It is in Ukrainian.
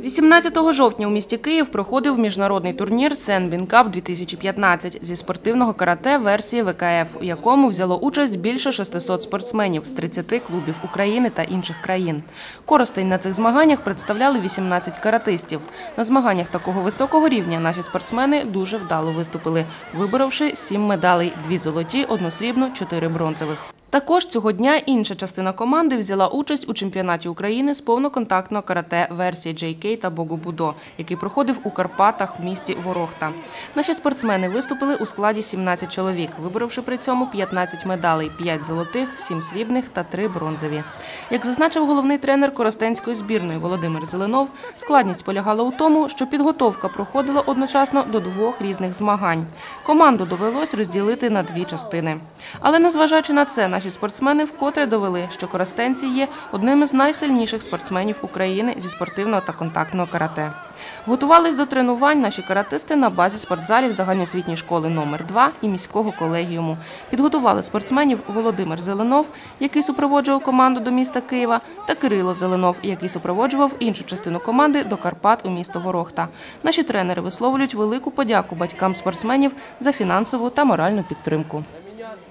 18 жовтня у місті Київ проходив міжнародний турнір Сенбін Кап 2015 зі спортивного карате версії ВКФ, у якому взяло участь більше 600 спортсменів з 30 клубів України та інших країн. Коростень на цих змаганнях представляли 18 каратистів. На змаганнях такого високого рівня наші спортсмени дуже вдало виступили, виборовши сім медалей: дві золоті, одну срібну, чотири бронзових. Також цього дня інша частина команди взяла участь у чемпіонаті України з повноконтактного карате версії JK та Богобудо, який проходив у Карпатах в місті Ворохта. Наші спортсмени виступили у складі 17 чоловік, виборовши при цьому 15 медалей, 5 золотих, 7 срібних та 3 бронзові. Як зазначив головний тренер Коростенської збірної Володимир Зеленов, складність полягала у тому, що підготовка проходила одночасно до двох різних змагань. Команду довелось розділити на дві частини. Але незважаючи на це, наші спортсмени вкотре довели, що коростенці є одним із найсильніших спортсменів України зі спортивного та контактного карате. Готувались до тренувань наші каратисти на базі спортзалів загальноосвітньої школи номер 2 і міського колегіуму. Підготували спортсменів Володимир Зеленов, який супроводжував команду до міста Києва, та Кирило Зеленов, який супроводжував іншу частину команди до Карпат у місто Ворохта. Наші тренери висловлюють велику подяку батькам спортсменів за фінансову та моральну підтримку.